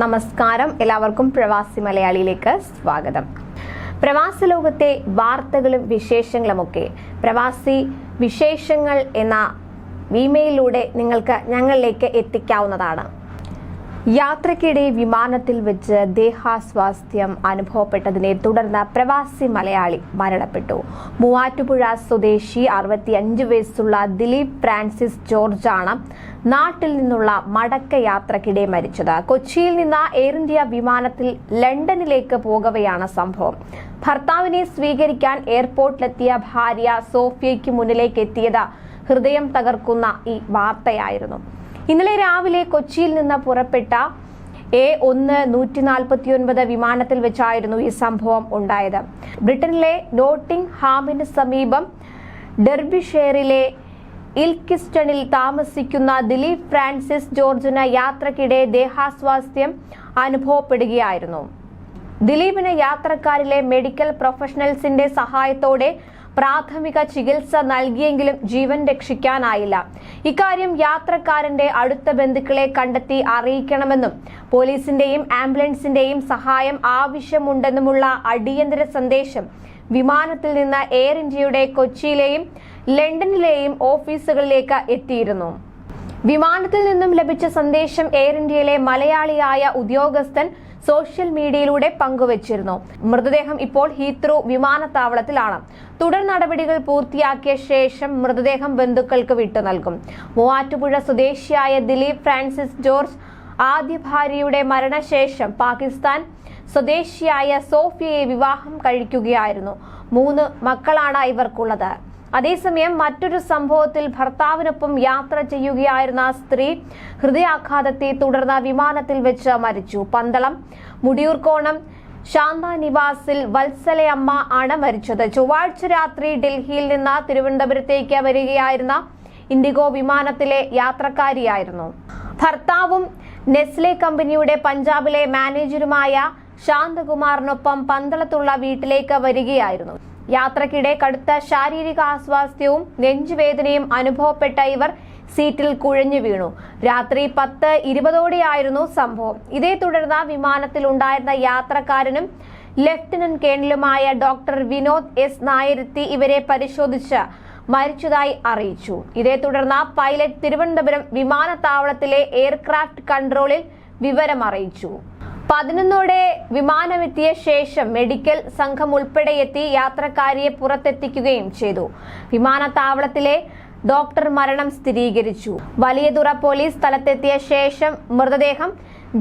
നമസ്കാരം. എല്ലാവർക്കും പ്രവാസി മലയാളിയിലേക്ക് സ്വാഗതം. പ്രവാസി ലോകത്തെ വാർത്തകളും വിശേഷങ്ങളും ഒക്കെ പ്രവാസി വിശേഷങ്ങൾ എന്ന ഇമെയിലൂടെ നിങ്ങൾക്ക് ഞങ്ങളിലേക്ക് എത്തിക്കാവുന്നതാണ്. യാത്രയ്ക്കിടെ വിമാനത്തിൽ വെച്ച് ദേഹാസ്വാസ്ഥ്യം അനുഭവപ്പെട്ടതിനെ തുടർന്ന് പ്രവാസി മലയാളി മരണപ്പെട്ടു. മൂവാറ്റുപുഴ സ്വദേശി അറുപത്തിയഞ്ച് വയസ്സുള്ള ദിലീപ് ഫ്രാൻസിസ് ജോർജാണ് നാട്ടിൽ നിന്നുള്ള മടക്ക യാത്രക്കിടെ മരിച്ചത്. കൊച്ചിയിൽ നിന്ന് എയർ ഇന്ത്യ വിമാനത്തിൽ ലണ്ടനിലേക്ക് പോകവെയാണ് സംഭവം. ഭർത്താവിനെ സ്വീകരിക്കാൻ എയർപോർട്ടിലെത്തിയ ഭാര്യ സോഫിയയ്ക്ക് മുന്നിലേക്ക് എത്തിയത് ഹൃദയം തകർക്കുന്ന ഈ വാർത്തയായിരുന്നു. ഇന്നലെ രാവിലെ കൊച്ചിയിൽ നിന്ന് പുറപ്പെട്ട എ ഒന്ന് നൂറ്റി നാൽപ്പത്തി ഒൻപത് വിമാനത്തിൽ വെച്ചായിരുന്നു ഈ സംഭവം ഉണ്ടായത്. ബ്രിട്ടനിലെ നോട്ടിംഗ് ഹാമിന് സമീപം ഡെർബിഷെയറിലെ ഇൽക്കിസ്റ്റണിൽ താമസിക്കുന്ന ദിലീപ് ഫ്രാൻസിസ് ജോർജിന് യാത്രക്കിടെ ദേഹാസ്വാസ്ഥ്യം അനുഭവപ്പെടുകയായിരുന്നു. ദിലീപിന് യാത്രക്കാരിലെ മെഡിക്കൽ പ്രൊഫഷണൽസിന്റെ സഹായത്തോടെ പ്രാഥമിക ചികിത്സ നൽകിയെങ്കിലും ജീവൻ രക്ഷിക്കാനായില്ല. ഇക്കാര്യം യാത്രക്കാരന്റെ അടുത്ത ബന്ധുക്കളെ കണ്ടെത്തി അറിയിക്കണമെന്നും പോലീസിന്റെയും ആംബുലൻസിന്റെയും സഹായം ആവശ്യമുണ്ടെന്നുമുള്ള അടിയന്തര സന്ദേശം വിമാനത്തിൽ നിന്ന് എയർ ഇന്ത്യയുടെ കൊച്ചിയിലെയും ലണ്ടനിലെയും ഓഫീസുകളിലേക്ക് എത്തിയിരുന്നു. വിമാനത്തിൽ നിന്നും ലഭിച്ച സന്ദേശം എയർ ഇന്ത്യയിലെ മലയാളിയായ ഉദ്യോഗസ്ഥൻ സോഷ്യൽ മീഡിയയിലൂടെ പങ്കുവച്ചിരുന്നു. മൃതദേഹം ഇപ്പോൾ ഹീത്രൂ വിമാനത്താവളത്തിലാണ്. തുടർ നടപടികൾ പൂർത്തിയാക്കിയ ശേഷം മൃതദേഹം ബന്ധുക്കൾക്ക് വിട്ടു നൽകും. മൂവാറ്റുപുഴ സ്വദേശിയായ ദിലീപ് ഫ്രാൻസിസ് ജോർജ് ആദ്യ ഭാര്യയുടെ മരണശേഷം പാകിസ്ഥാൻ സ്വദേശിയായ സോഫിയയെ വിവാഹം കഴിക്കുകയായിരുന്നു. മൂന്ന് മക്കളാണ് ഇവർക്കുള്ളത്. അതേസമയം മറ്റൊരു സംഭവത്തിൽ ഭർത്താവിനൊപ്പം യാത്ര ചെയ്യുകയായിരുന്ന സ്ത്രീ ഹൃദയാഘാതത്തെ തുടർന്ന് വിമാനത്തിൽ വെച്ച് മരിച്ചു. പന്തളം മുടിയൂർക്കോണം ശാന്ത നിവാസിൽ വത്സലയമ്മ ആണ് മരിച്ചത്. ചൊവ്വാഴ്ച രാത്രി ഡൽഹിയിൽ നിന്ന് തിരുവനന്തപുരത്തേക്ക് വരികയായിരുന്ന ഇൻഡിഗോ വിമാനത്തിലെ യാത്രക്കാരിയായിരുന്നു. ഭർത്താവും നെസ്ലെ കമ്പനിയുടെ പഞ്ചാബിലെ മാനേജരുമായ ശാന്തകുമാറിനൊപ്പം പന്തളത്തുള്ള വീട്ടിലേക്ക് വരികയായിരുന്നു. യാത്രക്കിടെ കടുത്ത ശാരീരിക അസ്വാസ്ഥ്യവും നെഞ്ചുവേദനയും അനുഭവപ്പെട്ട ഇവർ സീറ്റിൽ കുഴഞ്ഞു വീണു. രാത്രി പത്ത് ഇരുപതോടെയായിരുന്നു സംഭവം. ഇതേ തുടർന്ന് വിമാനത്തിൽ ഉണ്ടായിരുന്ന യാത്രക്കാരനും ലഫ്റ്റനന്റ് കേണലുമായ ഡോക്ടർ വിനോദ് എസ് നായരെത്തി ഇവരെ പരിശോധിച്ച് മരിച്ചതായി അറിയിച്ചു. ഇതേ തുടർന്ന് പൈലറ്റ് തിരുവനന്തപുരം വിമാനത്താവളത്തിലെ എയർക്രാഫ്റ്റ് കൺട്രോളിൽ വിവരം അറിയിച്ചു പതിനൊന്നോടെ വിമാനമെത്തിയ ശേഷം മെഡിക്കൽ സംഘം ഉൾപ്പെടെ എത്തി യാത്രക്കാരിയെ പുറത്തെത്തിക്കുകയും ചെയ്തു. വിമാനത്താവളത്തിലെ ഡോക്ടർ മരണം സ്ഥിരീകരിച്ചു. വലിയതുറ പോലീസ് സ്ഥലത്തെത്തിയ ശേഷം മൃതദേഹം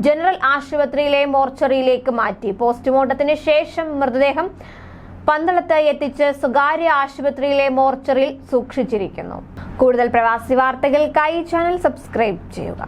ജനറൽ ആശുപത്രിയിലെ മോർച്ചറിയിലേക്ക് മാറ്റി. പോസ്റ്റ്മോർട്ടത്തിന് ശേഷം മൃതദേഹം പന്തളത്ത് എത്തിച്ച് സ്വകാര്യ ആശുപത്രിയിലെ മോർച്ചറിയിൽ സൂക്ഷിച്ചിരിക്കുന്നു. കൂടുതൽ പ്രവാസി വാർത്തകൾക്കായി ചാനൽ സബ്സ്ക്രൈബ് ചെയ്യുക.